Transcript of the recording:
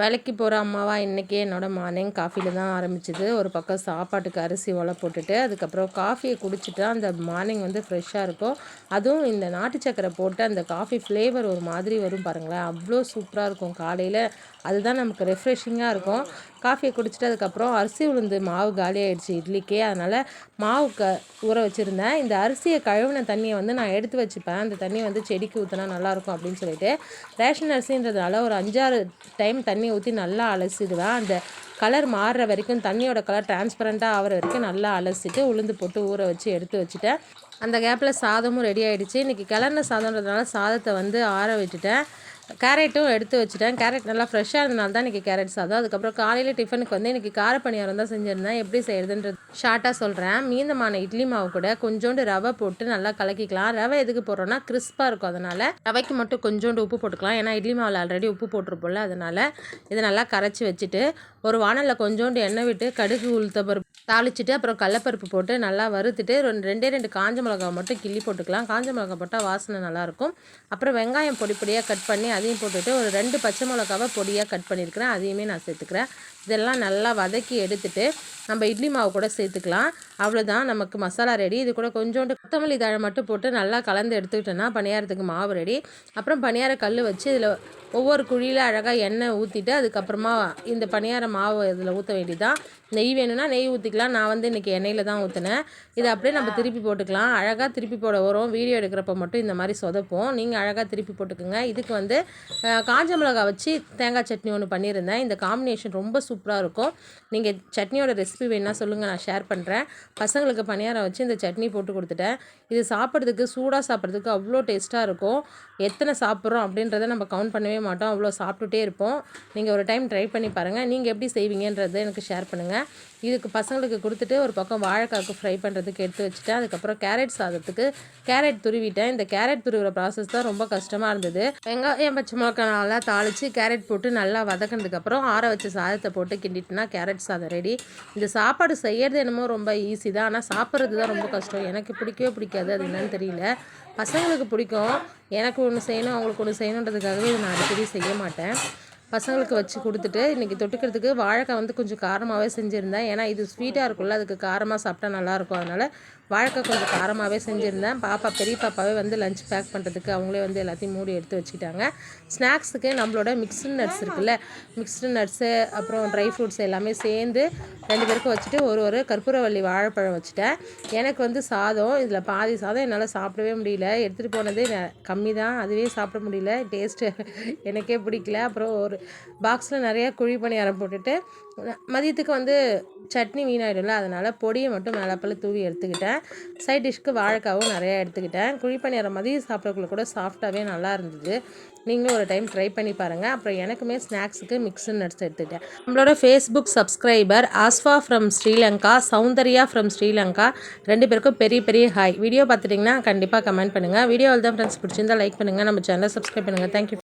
வேலைக்கு போகிற அம்மாவா இன்றைக்கி என்னோடய மார்னிங் காஃபியில் தான் ஆரம்பிச்சிது. ஒரு பக்கம் சாப்பாட்டுக்கு அரிசி ஒலை போட்டுட்டு அதுக்கப்புறம் காஃபியை குடிச்சிட்டு அந்த மார்னிங் வந்து ஃப்ரெஷ்ஷாக இருக்கும். அதுவும் இந்த நாட்டு சக்கரை போட்டு அந்த காஃபி ஃப்ளேவர் ஒரு மாதிரி வரும் பாருங்களேன். அவ்வளோ சூப்பராக இருக்கும். காலையில் அதுதான் நமக்கு ரெஃப்ரெஷிங்காக இருக்கும். காஃபியை குடிச்சிட்டு அதுக்கப்புறம் அரிசி உளுந்து மாவு காலி ஆகிடுச்சு இட்லிக்கே. அதனால் மாவு க ஊற வச்சுருந்தேன். இந்த அரிசியை கழுவின தண்ணியை வந்து நான் எடுத்து வச்சுப்பேன். அந்த தண்ணியை வந்து செடிக்கு ஊற்றினா நல்லாயிருக்கும் அப்படின்னு சொல்லிட்டு. ரேஷன் அரிசின்றதுனால ஒரு அஞ்சாறு டைம் தண்ணி தண்ணி ஊற்றி நல்லா அலசிடுவேன். அந்த கலர் மாறுற வரைக்கும் தண்ணியோட கலர் டிரான்ஸ்பரண்ட்டாக ஆகிற வரைக்கும் நல்லா அலசிட்டு உளுந்து போட்டு ஊற வச்சு எடுத்து வச்சுட்டேன். அந்த கேப்பில் சாதமும் ரெடி ஆகிடுச்சு இன்றைக்கி கிளர்ன சாதம்ன்றதுனால சாதத்தை வந்து ஆற விட்டுட்டேன். கேரட்டும் எடுத்து வச்சுட்டேன். கேரட் நல்லா ஃப்ரெஷ்ஷாக இருந்தனால தான் இன்றைக்கி கேரட் சாதம். அதுக்கப்புறம் காலையில் டிஃபனுக்கு வந்து இன்றைக்கி கார பணியாரம் தான் செஞ்சுருந்தேன். எப்படி செய்கிறதுன்றது ஷார்ட்டாக சொல்கிறேன் மீந்தமான இட்லி மாவு கூட கொஞ்சோண்டு ரவை போட்டு நல்லா கலக்கிக்கலாம். ரவை எதுக்கு போடுறோன்னா கிறிஸ்பாக இருக்கும் அதனால். ரவைக்கு மட்டும் கொஞ்சோண்டு உப்பு போட்டுக்கலாம். ஏன்னா இட்லி மாவில் ஆல்ரெடி உப்பு போட்டிருப்போம்ல அதனால் இதை நல்லா கரைச்சி வச்சுட்டு ஒரு வானலில் கொஞ்சோண்டு எண்ணெய் விட்டு கடுகு உளுத்த பருப்பு தாளிச்சிட்டு அப்புறம் கடலப்பருப்பு போட்டு நல்லா வறுத்துட்டு ரெண்டு ரெண்டே ரெண்டு காஞ்ச மிளகா மட்டும் கிள்ளி போட்டுக்கலாம். காஞ்ச மிளகா போட்டால் வாசனை நல்லாயிருக்கும். அப்புறம் வெங்காயம் பொடி பொடியாக கட் பண்ணி அதையும் போட்டுட்டு ஒரு ரெண்டு பச்சை மிளகாவை பொடியாக கட் பண்ணியிருக்கிறேன். அதையுமே நான் சேர்த்துக்கிறேன். இதெல்லாம் நல்லா வதக்கி எடுத்துட்டு நம்ம இட்லி மாவு கூட சேர்த்துக்கலாம். அவ்வளோதான் நமக்கு மசாலா ரெடி இது கூட கொஞ்சோண்டு கொத்தமல்லி தழை மட்டும் போட்டு நல்லா கலந்து எடுத்துக்கிட்டோன்னா பணியாரத்துக்கு மாவு ரெடி அப்புறம் பணியார கல் வச்சு இதில் ஒவ்வொரு குழியில் அழகாக எண்ணெய் ஊற்றிட்டு அதுக்கப்புறமா இந்த பணியார மாவு இதில் ஊற்ற வேண்டியதான் நெய் வேணும்னா நெய் ஊற்றிக்கலாம் நான் வந்து இன்றைக்கி எண்ணெயில் தான் ஊற்றினேன் இதை அப்படியே நம்ம திருப்பி போட்டுக்கலாம். அழகாக திருப்பி போட வரும். வீடியோ எடுக்கிறப்ப மட்டும் இந்த மாதிரி சொதப்போம். நீங்கள் அழகாக திருப்பி போட்டுக்கோங்க. இதுக்கு வந்து காஞ்ச மிளகா வச்சு தேங்காய் சட்னி ஒன்று பண்ணியிருந்தேன். இந்த காம்பினேஷன் ரொம்ப சூப்பராக இருக்கும். நீங்கள் சட்னியோட ரெசிபி வேணால் சொல்லுங்கள் நான் ஷேர் பண்ணுறேன் பசங்களுக்கு பணியாரம் வச்சு இந்த சட்னி போட்டு கொடுத்துட்டேன். இது சாப்பிட்றதுக்கு சூடாக சாப்பிட்றதுக்கு அவ்வளோ டேஸ்ட்டாக இருக்கும். எத்தனை சாப்பிட்றோம் அப்படின்றத நம்ம கவுண்ட் பண்ணவே மாட்டோம். அவ்வளோ சாப்பிட்டுட்டே இருப்போம். நீங்கள் ஒரு டைம் ட்ரை பண்ணி பாருங்கள் நீங்கள் எப்படி செய்வீங்கன்றதை எனக்கு ஷேர் பண்ணுங்கள் இதுக்கு பசங்களுக்கு கொடுத்துட்டு ஒரு பக்கம் வாழைக்காக்கு ஃப்ரை பண்ணுறதுக்கு எடுத்து வச்சுட்டேன். அதுக்கப்புறம் கேரட் சாதத்துக்கு கேரட் துருவிட்டேன். இந்த கேரட் துருவிற ப்ராசஸ் தான் ரொம்ப கஷ்டமாக இருந்தது. வெங்காயம் பச்சை மிளகா நல்லா தாளித்து கேரட் போட்டு நல்லா வதக்கினதுக்கப்புறம் ஆற வச்ச சாதத்தை போட்டு கிண்டிட்டுனா கேரட் சாதம் ரெடி இந்த சாப்பாடு செய்கிறது என்னமோ ரொம்ப ஈஸி தான். ஆனால் சாப்பிட்றது தான் ரொம்ப கஷ்டம். எனக்கு பிடிக்கவே பிடிக்காது. அது என்னன்னு தெரியல. பசங்களுக்கு பிடிக்கும். எனக்கு ஒன்று செய்யணும் அவங்களுக்கு ஒன்று செய்யணுன்றதுக்காகவே இதை நான் அடிக்கடி செய்ய மாட்டேன். பசங்களுக்கு வச்சு கொடுத்துட்டு இன்றைக்கி தொட்டுக்கிறதுக்கு வாழைக்காய் வந்து கொஞ்சம் காரமாகவே செஞ்சுருந்தேன். ஏன்னா இது ஸ்வீட்டாக இருக்கும்ல அதுக்கு காரமாக சாப்பிட்டா நல்லாயிருக்கும் அதனால் வாழைக்காய் கொஞ்சம் காரமாகவே செஞ்சுருந்தேன். பாப்பா பெரிய பாப்பாவே வந்து லஞ்ச் பேக் பண்ணுறதுக்கு அவங்களே வந்து எல்லாத்தையும் மூடி எடுத்து வச்சுக்கிட்டாங்க. ஸ்நாக்ஸுக்கு நம்மளோட மிக்ஸ்டு நட்ஸ் இருக்குல்ல மிக்ஸ்டு நட்ஸு அப்புறம் ட்ரை ஃப்ரூட்ஸ் எல்லாமே சேர்ந்து ரெண்டு பேருக்கும் வச்சுட்டு ஒரு ஒரு கற்பூரவள்ளி வாழைப்பழம் வச்சுட்டேன். எனக்கு வந்து சாதம் இதில் பாதி சாதம் என்னால் சாப்பிடவே முடியல. எடுத்துகிட்டு போனதே கம்மி தான் அதுவே சாப்பிட முடியல. டேஸ்ட்டு எனக்கே பிடிக்கல. அப்புறம் ஒரு பாக்ஸில் நிறையா குழி பணியாரம் போட்டுட்டு மதியத்துக்கு வந்து சட்னி வீணாயிடும்ல அதனால் பொடியை மட்டும் மேலப்பில் தூவி எடுத்துக்கிட்டேன். சைட் டிஷ்க்கு வாழைக்காவும் நிறையா எடுத்துக்கிட்டேன். குழி பணியாரம் மதியம் சாப்பிடக்குள்ள கூட சாஃப்டாகவே நல்லா இருந்தது. நீங்களும் ஒரு டைம் ட்ரை பண்ணி பாருங்கள் அப்புறம் எனக்குமே ஸ்நாக்ஸுக்கு மிக்ஸுன்னு நட்ஸ் எடுத்துக்கிட்டேன். நம்மளோட Facebook subscriber Aswa from Sri Lanka Soundarya from Sri Lanka ரெண்டு பேருக்கும் பெரிய பெரிய ஹாய் வீடியோ பார்த்துட்டிங்கன்னா கண்டிப்பாக கமெண்ட் பண்ணுங்கள் வீடியோ தான் ஃப்ரெண்ட்ஸ் பிடிச்சிருந்தா லைக் பண்ணுங்கள் நம்ம சேனலை சப்ஸ்கிரைப் பண்ணுங்கள் தேங்க்யூ